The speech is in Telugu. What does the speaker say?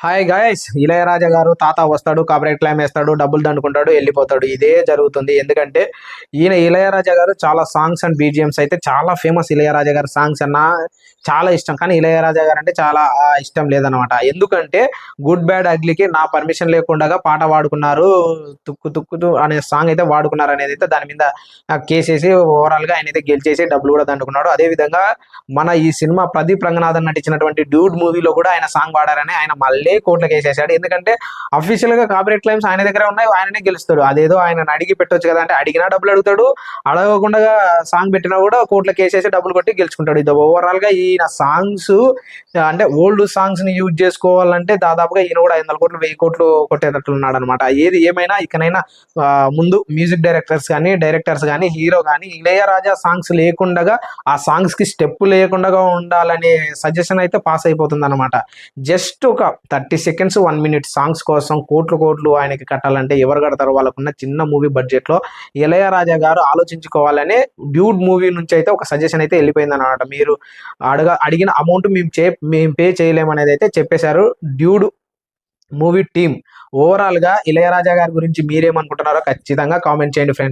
హాయ్ గాయస్ ఇళయరాజా గారు తాత వస్తాడు కాపరేట్ క్లైమ్ వేస్తాడు డబ్బులు దండుకుంటాడు వెళ్ళిపోతాడు. ఇదే జరుగుతుంది. ఎందుకంటే ఈయన ఇళయరాజా గారు చాలా సాంగ్స్ అండ్ బీజిఎమ్స్ అయితే చాలా ఫేమస్ ఇళయరాజా గారి సాంగ్స్ అన్న చాలా ఇష్టం. కానీ ఇళయరాజా గారు అంటే చాలా ఇష్టం లేదనమాట ఎందుకంటే గుడ్ బ్యాడ్ అగ్లీకి నా పర్మిషన్ లేకుండా పాట వాడుకున్నారు. తుక్కు తుక్కు అనే సాంగ్ అయితే వాడుకున్నారు అనేది అయితే దాని మీద కేసేసి ఓవరాల్గా ఆయన అయితే గెలిచేసి డబ్బులు కూడా దండుకున్నాడు. అదే విధంగా మన ఈ సినిమా ప్రదీప్ రంగనాథన్ నటించినటువంటి డ్యూడ్ మూవీలో కూడా ఆయన సాంగ్ వాడారని ఆయన మళ్ళీ కోర్టులకు వేసేసాడు. ఎందుకంటే అఫీషియల్గా కాపరేట్ క్లైమ్స్ ఆయన దగ్గర ఉన్నాయి ఆయననే గెలుస్తాడు. అదేదో ఆయన అడిగి పెట్టొచ్చు కదా అంటే అడిగినా డబ్బులు అడుగుతాడు అడగకుండా సాంగ్ పెట్టినా కూడా కోర్టులకు వేసేసి డబ్బులు కొట్టి గెలుచుకుంటాడు. ఇది ఓవరాల్గా ఈయన సాంగ్స్ అంటే ఓల్డ్ సాంగ్స్ని యూజ్ చేసుకోవాలంటే దాదాపుగా ఈయన కూడా ఐదు వందల కోట్లు వెయ్యి కోట్లు కొట్టేటట్లు ఉన్నాడు అనమాట ఏది ఏమైనా ఇకనైనా ముందు మ్యూజిక్ డైరెక్టర్స్ కానీ డైరెక్టర్స్ కానీ హీరో కానీ ఇళయరాజా సాంగ్స్ లేకుండా ఆ సాంగ్స్కి స్టెప్ లేకుండా ఉండాలనే సజెషన్ అయితే పాస్ అయిపోతుంది అనమాట జస్ట్ ఒక thirty seconds one minute songs కోసం కోట్లు కోట్లు ఆయనకి కట్టాలంటే ఎవరు కడతారు వాళ్ళకున్న చిన్న మూవీ బడ్జెట్లో ఇళయరాజా గారు ఆలోచించుకోవాలనే డ్యూడ్ మూవీ నుంచి అయితే ఒక సజెషన్ అయితే వెళ్ళిపోయింది అనమాట మీరు అడగ అడిగిన అమౌంట్ మేము చే మేము పే చేయలేమనేది అయితే చెప్పేశారు డ్యూడ్ మూవీ టీమ్. ఓవరాల్గా ఇళయరాజా గారి గురించి మీరేమనుకుంటున్నారో ఖచ్చితంగా కామెంట్ చేయండి ఫ్రెండ్స్.